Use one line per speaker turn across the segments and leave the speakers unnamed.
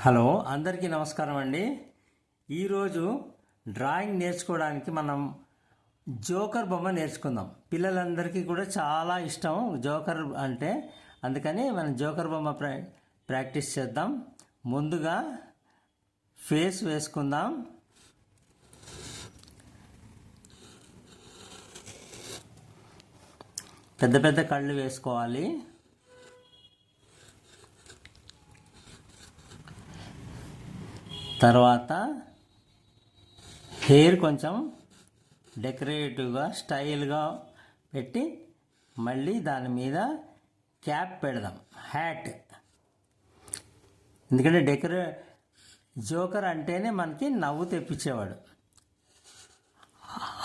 Hello అందరికీ నమస్కారం అండి. ఈరోజు డ్రాయింగ్ నేర్చుకోవడానికి మనం జోకర్ బొమ్మ నేర్చుకుందాం. పిల్లలందరికీ కూడా చాలా ఇష్టం జోకర్ అంటే. అందుకని మనం జోకర్ బొమ్మ ప్రా ప్రాక్టీస్ చేద్దాం. ముందుగా ఫేస్ వేసుకుందాం. పెద్ద పెద్ద కళ్ళు వేసుకోవాలి. తర్వాత హెయిర్ కొంచెం డెకరేటివ్గా స్టైల్గా పెట్టి మళ్ళీ దాని మీద క్యాప్ పెడదాం. హ్యాట్. ఎందుకంటే డెకరే జోకర్ అంటేనే మనకి నవ్వు తెప్పించేవాడు.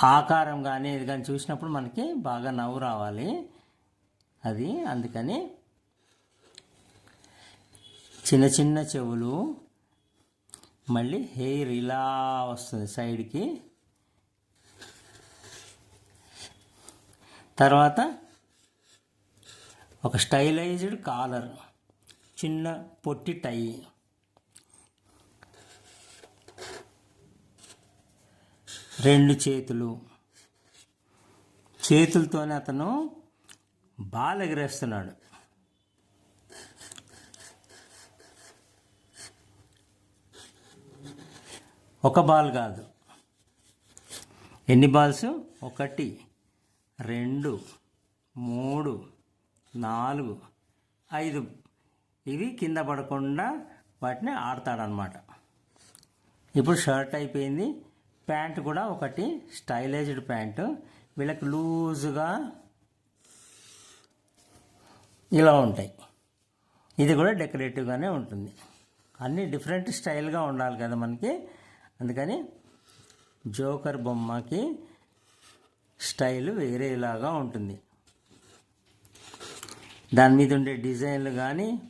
ఆకారం కానీ ఇది కానీ చూసినప్పుడు మనకి బాగా నవ్వు రావాలి. అది అందుకని చిన్న చిన్న చెవులు మళ్ళీ హెయిర్ ఇలా వస్తుంది సైడ్కి. తర్వాత ఒక స్టైలైజ్డ్ కాలర్ చిన్న పొట్టి టై. రెండు చేతులు. చేతులతోనే అతను బాల్ ఎగరేస్తున్నాడు. ఒక బాల్ కాదు. ఎన్ని బాల్స్? ఒకటి రెండు మూడు నాలుగు ఐదు. ఇవి కింద పడకుండా వాటిని ఆడతాడనమాట ఇప్పుడు షర్ట్ అయిపోయింది. ప్యాంట్ కూడా ఒకటి స్టైలైజ్డ్ ప్యాంటు. వీళ్ళకి లూజుగా ఇలా ఉంటాయి. ఇది కూడా డెకరేటివ్గానే ఉంటుంది. అన్నీ డిఫరెంట్ స్టైల్గా ఉండాలి కదా మనకి. అందుకని జోకర్ బొమ్మకి స్టైల్ వేరేలాగా ఉంటుంది. దాని మీద ఉండే డిజైన్లు కానీ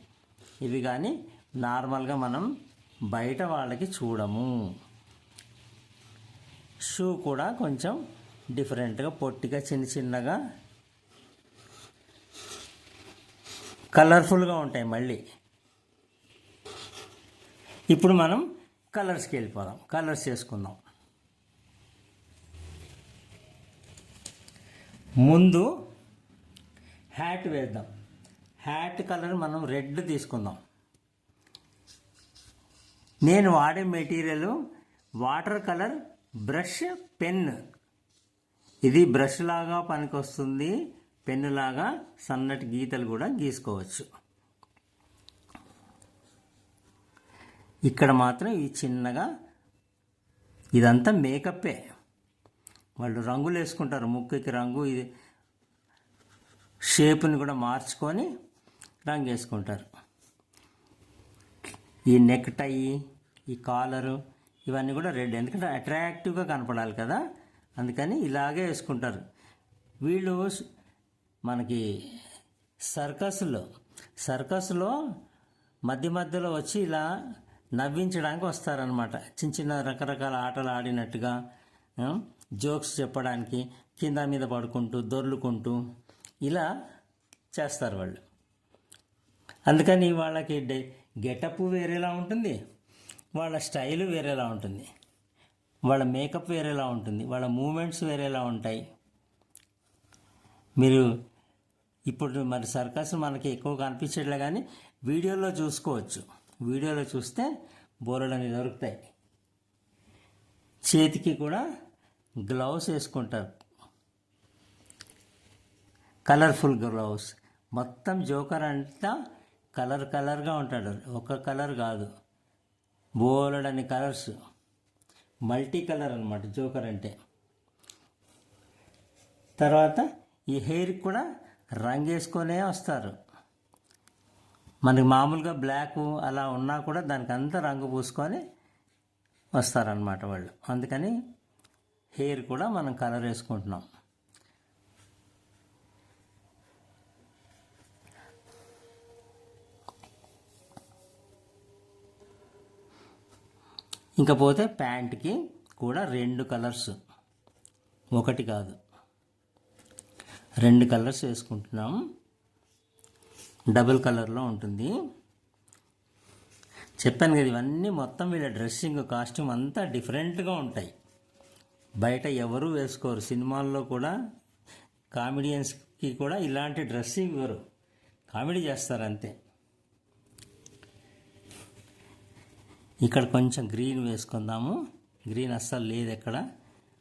ఇవి కానీ నార్మల్గా మనం బయట వాళ్ళకి చూడము. షూ కూడా కొంచెం డిఫరెంట్గా పొట్టిగా చిన్న చిన్నగా కలర్ఫుల్గా ఉంటాయి మళ్ళీ. ఇప్పుడు మనం కలర్స్కి వెళ్ళిపోదాం. కలర్స్ చేసుకుందాం ముందు హ్యాట్ వేద్దాం. హ్యాట్ కలర్ మనం రెడ్ తీసుకుందాం. నేను వాడే material water colour brush pen. ఇది బ్రష్ లాగా పనికొస్తుంది. పెన్ను లాగా సన్నటి గీతలు కూడా గీసుకోవచ్చు. ఇక్కడ మాత్రం ఈ చిన్నగా ఇదంతా మేకప్పే. వాళ్ళు రంగులు వేసుకుంటారు ముక్కుకి రంగు ఇది షేప్ని కూడా మార్చుకొని రంగు వేసుకుంటారు. ఈ నెక్ టై ఈ కాలరు ఇవన్నీ కూడా రెడ్ ఎందుకంటే అట్రాక్టివ్గా కనపడాలి కదా అందుకని ఇలాగే వేసుకుంటారు. వీళ్ళు మనకి సర్కస్లో సర్కస్లో మధ్య మధ్యలో వచ్చి ఇలా నవ్వించడానికి వస్తారనమాట చిన్న చిన్న రకరకాల ఆటలు ఆడినట్టుగా జోక్స్ చెప్పడానికి కింద మీద పడుకుంటూ దొర్లుకుంటూ ఇలా చేస్తారు వాళ్ళు. అందుకని వాళ్ళకి డె గెటప్ వేరేలా ఉంటుంది వాళ్ళ స్టైల్ వేరేలా ఉంటుంది వాళ్ళ మేకప్ వేరేలా ఉంటుంది వాళ్ళ మూమెంట్స్ వేరేలా ఉంటాయి. మీరు ఇప్పుడు మరి సర్కస్ మనకి ఎక్కువ కనిపించట్లే కానీ వీడియోలో చూసుకోవచ్చు. వీడియోలో చూస్తే బోరడని దొరుకుతాయి చేతికి కూడా గ్లౌస్ వేసుకుంటారు. కలర్ఫుల్ గ్లౌస్ మొత్తం జోకర్ అంతా కలర్ కలర్గా ఉంటాడు. ఒక కలర్ కాదు. బోలెడని కలర్స్ మల్టీ కలర్ అనమాట జోకర్ అంటే. తర్వాత ఈ హెయిర్కి కూడా రంగు వేసుకొనే వస్తారు. మనకి మామూలుగా బ్లాక్ అలా ఉన్నా కూడా దానికి అంతా రంగు పూసుకొని వస్తారనమాట వాళ్ళు. అందుకని హెయిర్ కూడా మనం కలర్ వేసుకుంటున్నాం. ఇంకా పోతే ప్యాంట్కి కూడా రెండు కలర్స్. ఒకటి కాదు. రెండు కలర్స్ వేసుకుంటున్నాం. డబుల్ కలర్లో ఉంటుంది. చెప్పాను కదా ఇవన్నీ మొత్తం వీళ్ళ డ్రెస్సింగ్ కాస్ట్యూమ్ అంతా డిఫరెంట్గా ఉంటాయి. బయట ఎవరు వేసుకోరు. సినిమాల్లో కూడా కామెడియన్స్కి కూడా ఇలాంటి డ్రెస్సింగ్ ఇవ్వరు. కామెడీ చేస్తారు అంతే. ఇక్కడ కొంచెం గ్రీన్ వేసుకుందాము. గ్రీన్ అస్సలు లేదు ఎక్కడ.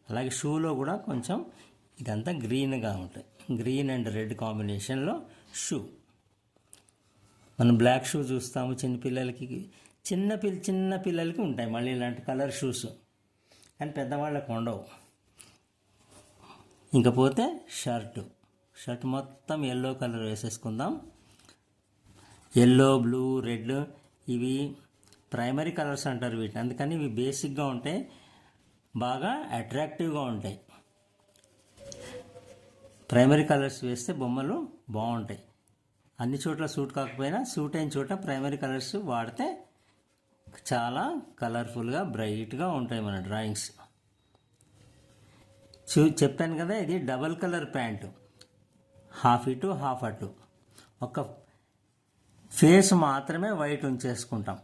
అలాగే షూలో కూడా కొంచెం ఇదంతా గ్రీన్గా ఉంటాయి. గ్రీన్ అండ్ రెడ్ కాంబినేషన్లో షూ. మనం బ్లాక్ షూ చూస్తాము చిన్న పిల్లలకి చిన్న పిల్ల చిన్న పిల్లలకి ఉంటాయి మళ్ళీ ఇలాంటి కలర్ షూస్. కానీ పెద్దవాళ్ళకు ఉండవు. ఇంకపోతే షర్టు. షర్ట్ మొత్తం ఎల్లో కలర్ వేసేసుకుందాం. ఎల్లో బ్లూ రెడ్ ఇవి ప్రైమరీ కలర్స్ అంటారు వీటిని. అందుకని ఇవి బేసిక్గా ఉంటాయి బాగా అట్రాక్టివ్గా ఉంటాయి. ప్రైమరీ కలర్స్ వేస్తే బొమ్మలు బాగుంటాయి. అన్ని చోట్ల సూట్ కాకపోయినా సూట్ అయిన చోట ప్రైమరీ కలర్స్ వాడితే చాలా కలర్ఫుల్గా బ్రైట్గా ఉంటాయి మన డ్రాయింగ్స్. చూ చెప్పాను కదా ఇది డబల్ కలర్ ప్యాంటు. హాఫ్ ఇటు హాఫ్ అటు. ఒక ఫేస్ మాత్రమే వైట్ ఉంచేసుకుంటాం.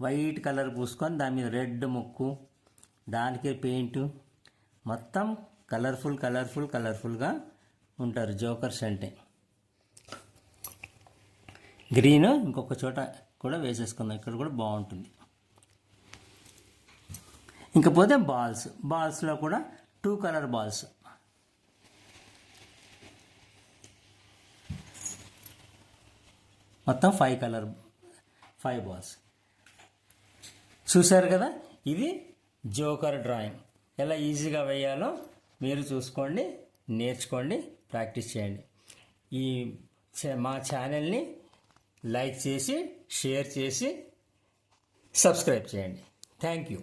వైట్ కలర్ పూసుకొని దాని మీద రెడ్ ముక్కు దానికే పెయింటు. మొత్తం కలర్ఫుల్ కలర్ఫుల్ కలర్ఫుల్గా ఉంటారు జోకర్స్ అంటే. గ్రీన్ ఇంకొక చోట కూడా వేసేసుకుందాం. ఇక్కడ కూడా బాగుంటుంది. ఇంకపోతే బాల్స్. బాల్స్లో కూడా టూ కలర్ బాల్స్. మొత్తం ఫైవ్ కలర్ ఫైవ్ బాల్స్. చూశారు కదా? ఇది జోకర్ డ్రాయింగ్. ఎలా ఈజీగా వేయాలో మీరు చూసుకోండి నేర్చుకోండి ప్రాక్టీస్ చేయండి. ఈ చ- మా ఛానల్ని లైక్ చేసి షేర్ చేసి సబ్స్క్రైబ్ చేయండి థ్యాంక్ యూ